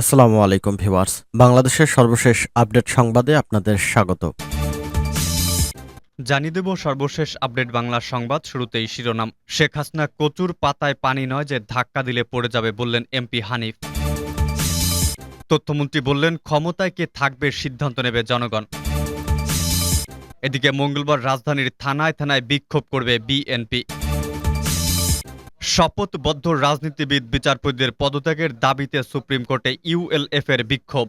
আসসালামু আলাইকুম ভিউয়ার্স। বাংলাদেশের সর্বশেষ আপডেট সংবাদে আপনাদের স্বাগত। জানিয়ে দেব সর্বশেষ আপডেট বাংলার সংবাদ। শুরুতেই শিরোনাম, শেখ হাসিনা কচুর পাতায় পানি নয় যে ধাক্কা দিলে পড়ে যাবে বললেন এমপি হানিফ। তথ্যমন্ত্রী বললেন, ক্ষমতায় কে থাকবে সিদ্ধান্ত নেবে জনগণ। এদিকে মঙ্গলবার রাজধানীর থানায় থানায় বিক্ষোভ করবে বিএনপি। শপথবদ্ধ রাজনীতিবিদ বিচারপতিদের পদত্যাগের দাবিতে সুপ্রিম কোর্টে ইউএলএফ এর বিক্ষোভ।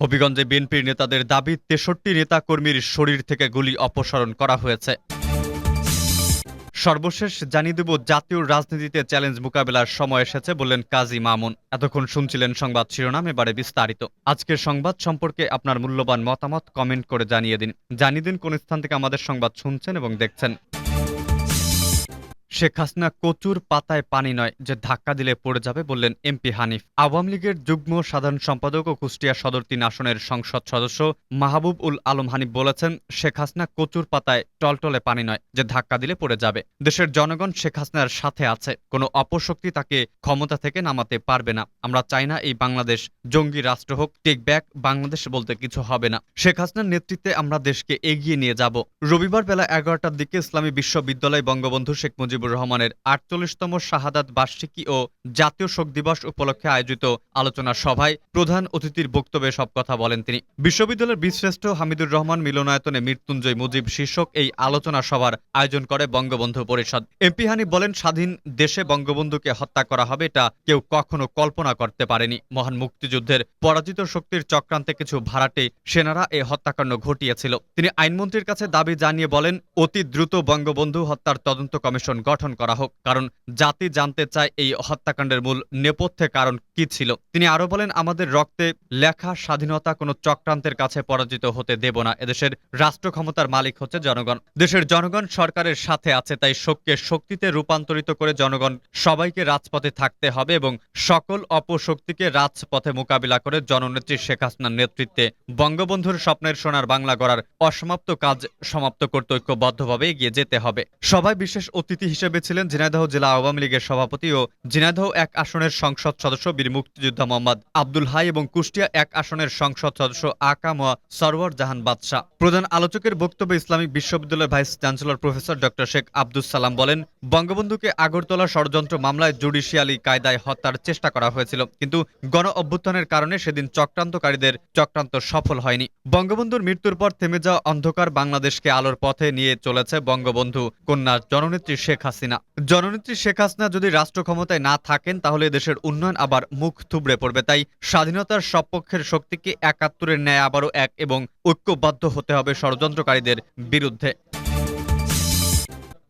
হবিগঞ্জে বিএনপির নেতাদের দাবি, তেষট্টি নেতাকর্মীর শরীর থেকে গুলি অপসারণ করা হয়েছে। সর্বশেষ জানিয়ে দেব, জাতীয় রাজনীতিতে চ্যালেঞ্জ মোকাবেলার সময় এসেছে বললেন কাজী মামুন। এতক্ষণ শুনছিলেন সংবাদ শিরোনাম, এবারে বিস্তারিত। আজকের সংবাদ সম্পর্কে আপনার মূল্যবান মতামত কমেন্ট করে জানিয়ে দিন। জানিয়ে দিন কোন স্থান থেকে আমাদের সংবাদ শুনছেন এবং দেখছেন। শেখ হাসিনা কচুর পাতায় পানি নয় যে ধাক্কা দিলে পড়ে যাবে বললেন এমপি হানিফ। আওয়ামী লীগের যুগ্ম সাধারণ সম্পাদক ও কুষ্টিয়া সদর তিন আসনের সংসদ সদস্য মাহবুব উল আলম হানিফ বলেছেন, শেখ হাসিনা কচুর পাতায় টলটলে পানি নয় যে ধাক্কা দিলে পড়ে যাবে। দেশের জনগণ শেখ হাসিনার সাথে আছে, কোনো অপশক্তি তাকে ক্ষমতা থেকে নামাতে পারবে না। আমরা চাই না এই বাংলাদেশ জঙ্গি রাষ্ট্র হোক, টেক ব্যাক, বাংলাদেশ বলতে কিছু হবে না। শেখ হাসিনার নেতৃত্বে আমরা দেশকে এগিয়ে নিয়ে যাব। রবিবার বেলা এগারোটার দিকে ইসলামী বিশ্ববিদ্যালয় বঙ্গবন্ধু শেখ মুজিবুর রহমানের আটচল্লিশতম শাহাদাত বার্ষিকী ও জাতীয় শোক দিবস উপলক্ষে আয়োজিত আলোচনা সভায় প্রধান অতিথির বক্তব্যে সব কথা বলেন তিনি। বিশ্ববিদ্যালয়ের বীরশ্রেষ্ঠ হামিদুর রহমান মিলনায়তনে মৃত্যুঞ্জয় মুজিব শীর্ষক এই আলোচনা সভার আয়োজন করে বঙ্গবন্ধু পরিষদ। এমপি হানি বলেন, স্বাধীন দেশে বঙ্গবন্ধুকে হত্যা করা হবে এটা কেউ কখনো কল্পনা করতে পারেনি। মহান মুক্তিযুদ্ধের পরাজিত শক্তির চক্রান্তে কিছু ভাড়াটে সেনারা এই হত্যাকাণ্ড ঘটিয়েছিল। তিনি আইনমন্ত্রীর কাছে দাবি জানিয়ে বলেন, অতি দ্রুত বঙ্গবন্ধু হত্যার তদন্ত কমিশন গঠন করা হোক, কারণ জাতি জানতে চায় এই হত্যাকাণ্ডের মূল নেপথ্যে কারণ কি ছিল। তিনি আরও বলেন, আমাদের রক্তে লেখা স্বাধীনতা কোনো চক্রান্তের কাছে পরাজিত হতে দেব না। এদেশের রাষ্ট্র ক্ষমতার মালিক হচ্ছে জনগণ। দেশের জনগণ সরকারের সাথে আছে, তাই শোককে শক্তিতে রূপান্তরিত করে জনগণ সবাইকে রাজপথে থাকতে হবে এবং সকল অপশক্তিকে রাজপথে মোকাবিলা করে জননেত্রী শেখ হাসিনার নেতৃত্বে বঙ্গবন্ধুর স্বপ্নের সোনার বাংলা গড়ার অসমাপ্ত কাজ সমাপ্ত করতে ঐক্যবদ্ধভাবে এগিয়ে যেতে হবে। সবাই বিশেষ অতিথি হিসেবে ছিলেন ঝিনাইদহ জেলা আওয়ামী লীগের সভাপতি ও ঝিনাইদহ এক আসনের সংসদ সদস্য বীর মুক্তিযোদ্ধা মোহাম্মদ আব্দুল হাই এবং কুষ্টিয়া এক আসনের সংসদ সদস্য আকাম সরওয়ার জাহান বাদশাহ। প্রধান আলোচকের বক্তব্যে ইসলামিক বিশ্ববিদ্যালয়ের vice chancellor professor doctor Sheikh Abdul Salam বলেন, বঙ্গবন্ধুকে আগরতলা ষড়যন্ত্র মামলায় জুডিশিয়ালি কায়দায় হত্যার চেষ্টা করা হয়েছিল, কিন্তু গণ অভ্যুত্থানের কারণে সেদিন চক্রান্তকারীদের চক্রান্ত সফল হয়নি। বঙ্গবন্ধুর মৃত্যুর পর থেমে যাওয়া অন্ধকার বাংলাদেশকে আলোর পথে নিয়ে চলেছে বঙ্গবন্ধু কন্যা জননেত্রী শেখ হাসিনা। জননেত্রী শেখ হাসিনা যদি রাষ্ট্র ক্ষমতায় না থাকেন, তাহলে দেশের উন্নয়ন আবার মুখ থুবড়ে পড়বে। তাই স্বাধীনতার সব পক্ষের শক্তিকে একাত্তরের ন্যায় আবারও এক এবং ঐক্যবদ্ধ হতে হবে ষড়যন্ত্রকারীদের বিরুদ্ধে।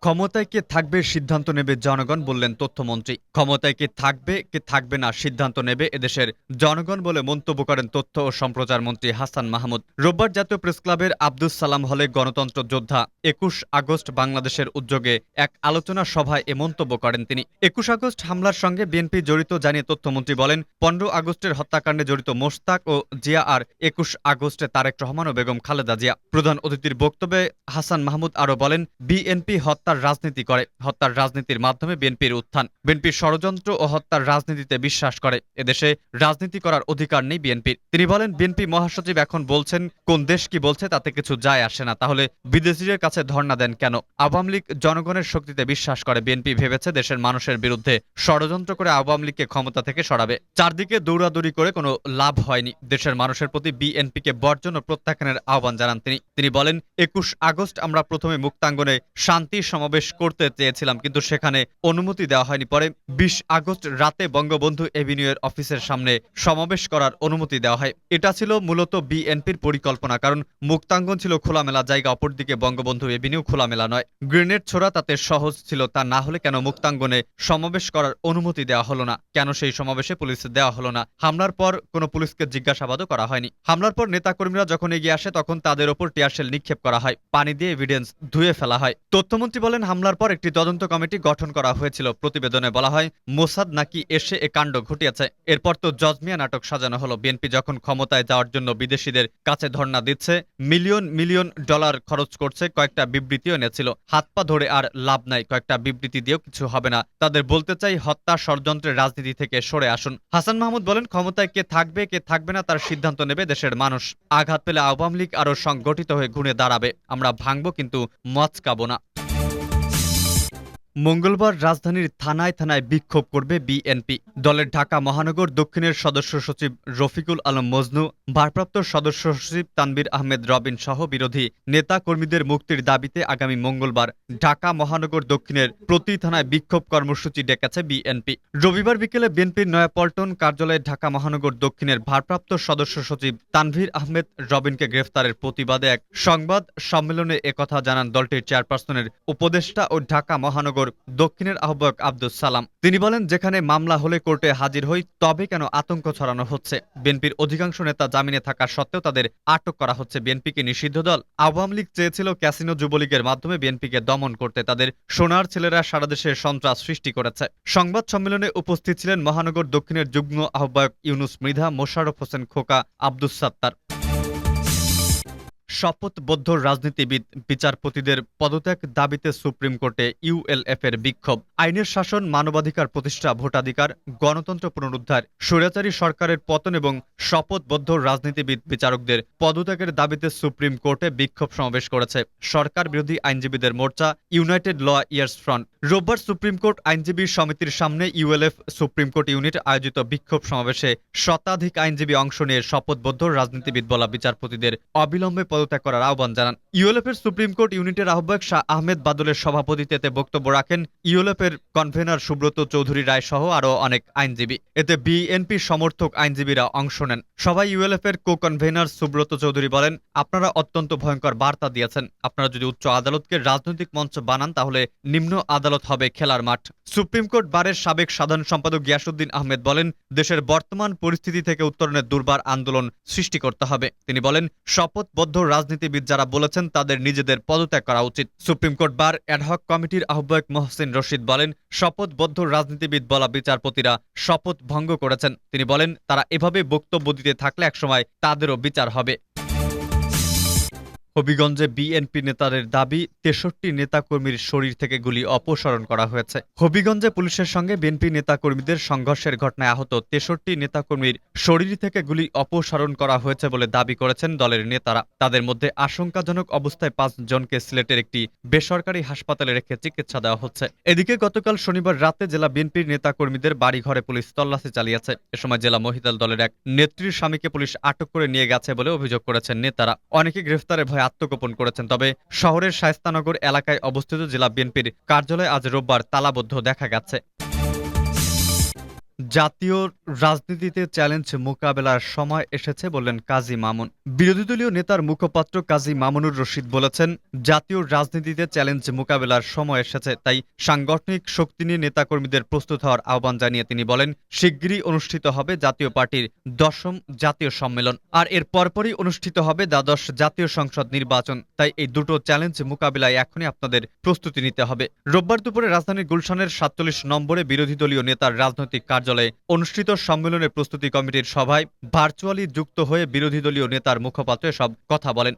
ক্ষমতায় কে থাকবে সিদ্ধান্ত নেবে জনগণ বললেন তথ্যমন্ত্রী। ক্ষমতায় কে থাকবে কে থাকবে না সিদ্ধান্ত নেবে এদেশের জনগণ বলে মন্তব্য করেন তথ্য ও সম্প্রচার মন্ত্রী হাসান মাহমুদ। রোববার জাতীয় প্রেস ক্লাবের আব্দুস সালাম হলে গণতন্ত্র যোদ্ধা। একুশ আগস্ট বাংলাদেশের উদ্যোগে এক আলোচনা সভায় এ মন্তব্য করেন তিনি। একুশ আগস্ট হামলার সঙ্গে বিএনপি জড়িত জানিয়ে তথ্যমন্ত্রী বলেন, পনেরো আগস্টের হত্যাকাণ্ডে জড়িত মোস্তাক ও জিয়া আর একুশ আগস্টে তারেক রহমান ও বেগম খালেদা জিয়া। প্রধান অতিথির বক্তব্যে হাসান মাহমুদ আরও বলেন, বিএনপি হত্যার রাজনীতি করে। হত্যার রাজনীতির মাধ্যমে বিএনপির উত্থান। বিএনপির ষড়যন্ত্র ও হত্যার রাজনীতিতে বিশ্বাস করে। এদেশে রাজনীতি করার অধিকার নেই বিএনপির। তিনি বলেন, বিএনপি মহাসচিব এখন বলছেন, কোন দেশ কি বলছে তাতে কিছু যায় আসে না। তাহলে বিদেশিদের কাছে ধর্ণা দেন কেন? আওয়ামী লীগ জনগণের শক্তিতে বিশ্বাস করে, বিএনপি ভেবেছে দেশের মানুষের বিরুদ্ধে ষড়যন্ত্র করে আওয়ামী লীগকে ক্ষমতা থেকে সরাবে। চারদিকে দৌড়াদৌড়ি করে কোনো লাভ হয়নি। দেশের মানুষের প্রতি বিএনপিকে বর্জন ও প্রত্যাখ্যানের আহ্বান জানান তিনি। তিনি বলেন, একুশ আগস্ট আমরা প্রথমে মুক্তাঙ্গনে শান্তি সমাবেশ করতে চেয়েছিলাম, কিন্তু সেখানে অনুমতি দেওয়া হয়নি। পরে বিশ আগস্ট রাতে বঙ্গবন্ধু এভিনিউয়ের অফিসের সামনে সমাবেশ করার অনুমতি দেওয়া হয়। এটা ছিল মূলত বিএনপির পরিকল্পনা, কারণ মুক্তাঙ্গন ছিল খোলামেলা জায়গা, অপরদিকে বঙ্গবন্ধু এভিনিউ খোলামেলা নয়। গ্রেনেড ছোড়া তাতে সহজ ছিল, তা না হলে কেন মুক্তাঙ্গনে সমাবেশ করার অনুমতি দেওয়া হলো না? কেন সেই সমাবেশে পুলিশ দেওয়া হলো না? হামলার পর কোনো পুলিশকে জিজ্ঞাসাবাদও করা হয়নি। হামলার পর নেতাকর্মীরা যখন এগিয়ে আসে, তখন তাদের ওপর টিয়ারশেল নিক্ষেপ করা হয়। পানি দিয়ে এভিডেন্স ধুয়ে ফেলা হয়। তথ্যমন্ত্রী বলেন বলেন হামলার পর একটি তদন্ত কমিটি গঠন করা হয়েছিল। প্রতিবেদনে বলা হয়, মোসাদ নাকি এসে এ কাণ্ড ঘটিয়েছে। এরপর তো জজমিয়া নাটক সাজানো হলো। বিএনপি যখন ক্ষমতায় যাওয়ার জন্য বিদেশিদের কাছে ধর্ণা দিচ্ছে, মিলিয়ন মিলিয়ন ডলার খরচ করছে কয়েকটা বিবৃতিও এনেছিল। হাত পা ধরে আর লাভ নাই, কয়েকটা বিবৃতি দিয়েও কিছু হবে না। তাদের বলতে চাই, হত্যা ষড়যন্ত্রের রাজনীতি থেকে সরে আসুন। হাসান মাহমুদ বলেন, ক্ষমতায় কে থাকবে কে থাকবে না তার সিদ্ধান্ত নেবে দেশের মানুষ। আঘাত পেলে আওয়ামী লীগ আরও সংগঠিত হয়ে ঘুরে দাঁড়াবে। আমরা ভাঙব কিন্তু মচকাবো না। মঙ্গলবার রাজধানীর থানায় থানায় বিক্ষোভ করবে বিএনপি। দলের ঢাকা মহানগর দক্ষিণের সদস্য সচিব রফিকুল আলম মজনু, ভারপ্রাপ্ত সদস্য সচিব তানবির আহমেদ রবিন সহ বিরোধী নেতা কর্মীদের মুক্তির দাবিতে আগামী মঙ্গলবার ঢাকা মহানগর দক্ষিণের প্রতি থানায় বিক্ষোভ কর্মসূচি ডেকেছে বিএনপি। রবিবার বিকেলে বিএনপির নয়াপল্টন কার্যালয়ে ঢাকা মহানগর দক্ষিণের ভারপ্রাপ্ত সদস্য সচিব তানভীর আহমেদ রবিনকে গ্রেফতারের প্রতিবাদে এক সংবাদ সম্মেলনে একথা জানান দলটির চেয়ারপারসনের উপদেষ্টা ও ঢাকা মহানগর দক্ষিণের আহ্বায়ক আব্দুস সালাম। তিনি বলেন, যেখানে মামলা হলে কোর্টে হাজির হই, তবে কেন আতঙ্ক ছড়ানো হচ্ছে? বিএনপির অধিকাংশ নেতা জামিনে থাকা সত্ত্বেও তাদের আটক করা হচ্ছে বিএনপিকে নিষিদ্ধ দল। আওয়ামী লীগ চেয়েছিল ক্যাসিনো যুবলীগের মাধ্যমে বিএনপিকে দমন করতে। তাদের সোনার ছেলেরা সারা দেশে সন্ত্রাস সৃষ্টি করেছে। সংবাদ সম্মেলনে উপস্থিত ছিলেন মহানগর দক্ষিণের যুগ্ম আহ্বায়ক ইউনুস মৃধা মোশারফ হোসেন খোকা, আব্দুস সাত্তার। শপথবদ্ধ রাজনীতিবিদ বিচারপতিদের পদত্যাগ দাবিতে সুপ্রিম কোর্টে ইউএলএফ এর বিক্ষোভ। আইনের শাসন, মানবাধিকার প্রতিষ্ঠা, ভোটাধিকার, গণতন্ত্র পুনরুদ্ধার স্বৈরাচারী সরকারের পতন এবং শপথবদ্ধ রাজনীতিবিদ বিচারকদের পদত্যাগের দাবিতে সুপ্রিম কোর্টে বিক্ষোভ সমাবেশ করেছে সরকার বিরোধী আইনজীবীদের মোর্চা ইউনাইটেড ল ইয়ার্স ফ্রন্ট। রোববার সুপ্রিম কোর্ট আইনজীবী সমিতির সামনে ইউএলএফ সুপ্রিম কোর্ট ইউনিট আয়োজিত বিক্ষোভ সমাবেশে শতাধিক আইনজীবী অংশ নিয়ে শপথবদ্ধ রাজনীতিবিদ বলা বিচারপতিদের অবিলম্বে পদত্যাগ করার আহ্বান জানান। ইউএলএফ এর সুপ্রিম কোর্ট ইউনিটের আহ্বায়ক শাহ আহমেদ বাদলের সভাপতিত্বে বক্তব্য রাখেন ইউএলএফ এর কনভেনর সুব্রত চৌধুরী রায় সহ আরও অনেক আইনজীবী। এতে বিএনপি সমর্থক আইনজীবীরা অংশ নেন। সবাই ইউএলএফ এর কো কনভেনর সুব্রত চৌধুরী বলেন, আপনারা অত্যন্ত ভয়ঙ্কর বার্তা দিয়েছেন। আপনারা যদি উচ্চ আদালতকে রাজনৈতিক মঞ্চ বানান, তাহলে নিম্ন আদালত হবে খেলার মাঠ। সুপ্রিম কোর্ট বারের সাবেক সাধারণ সম্পাদক গিয়াসুদ্দিন আহমেদ বলেন, দেশের বর্তমান পরিস্থিতি থেকে উত্তরণের দুর্বার আন্দোলন সৃষ্টি করতে হবে। তিনি বলেন, শপথবদ্ধ রাজনীতিবিদ যারা বলেছেন তাদের নিজেদের পদত্যাগ করা উচিত। সুপ্রিম কোর্ট বার অ্যাডহক কমিটির আহ্বায়ক মহসিন রশিদ বলেন, শপথবদ্ধ রাজনীতিবিদ বলা বিচারপতিরা শপথ ভঙ্গ করেছেন। তিনি বলেন, তারা এভাবে বক্তব্য দিতে থাকলে একসময় তাদেরও বিচার হবে। হবিগঞ্জে বিএনপি নেতাদের দাবি, তেষট্টি নেতাকর্মীর শরীর থেকে গুলি অপসারণ করা হয়েছে। হবিগঞ্জে পুলিশের সঙ্গে বিএনপি নেতাকর্মীদের সংঘর্ষের ঘটনায় আহত তেষট্টি নেতাকর্মীর শরীর থেকে গুলি অপসারণ করা হয়েছে বলে দাবি করেছেন দলের নেতারা। তাদের মধ্যে আশঙ্কাজনক অবস্থায় পাঁচ জনকে সিলেটের একটি বেসরকারি হাসপাতালে রেখে চিকিৎসা দেওয়া হচ্ছে। এদিকে গতকাল শনিবার রাতে জেলা বিএনপির নেতাকর্মীদের বাড়িঘরে পুলিশ তল্লাশি চালিয়েছে। এ সময় জেলা মহিদাল দলের এক নেত্রীর স্বামীকে পুলিশ আটক করে নিয়ে গেছে বলে অভিযোগ করেছেন নেতারা। অনেকে গ্রেফতারের ভয়ে আত্মগোপন করেছেন। তবে শহরের শায়স্তানগর এলাকায় অবস্থিত জেলা বিএনপির কার্যালয়ে আজ রোববার তালাবদ্ধ দেখা গেছে। জাতীয় রাজনীতিতে চ্যালেঞ্জ মোকাবেলার সময় এসেছে বললেন কাজী মামুন। বিরোধী দলীয় নেতার মুখপাত্র কাজী মামুনুর রশিদ বলেছেন, জাতীয় রাজনীতিতে চ্যালেঞ্জ মোকাবেলার সময় এসেছে, তাই সাংগঠনিক শক্তি নিয়ে নেতাকর্মীদের প্রস্তুত হওয়ার আহ্বান জানিয়ে তিনি বলেন, শিগগিরই অনুষ্ঠিত হবে জাতীয় পার্টির দশম জাতীয় সম্মেলন। আর এর পরপরই অনুষ্ঠিত হবে দ্বাদশ জাতীয় সংসদ নির্বাচন, তাই এই দুটো চ্যালেঞ্জ মোকাবিলায় এখনই আপনাদের প্রস্তুতি নিতে হবে। রোববার দুপুরে রাজধানীর গুলশানের সাতচল্লিশ নম্বরে বিরোধী দলীয় নেতার রাজনৈতিক কার্যালয়ে অনুষ্ঠিত সম্মেলনের প্রস্তুতি কমিটির সভায় ভার্চুয়ালি যুক্ত হয়ে বিরোধী দলীয় নেতার মুখপাত্র সব কথা বলেন।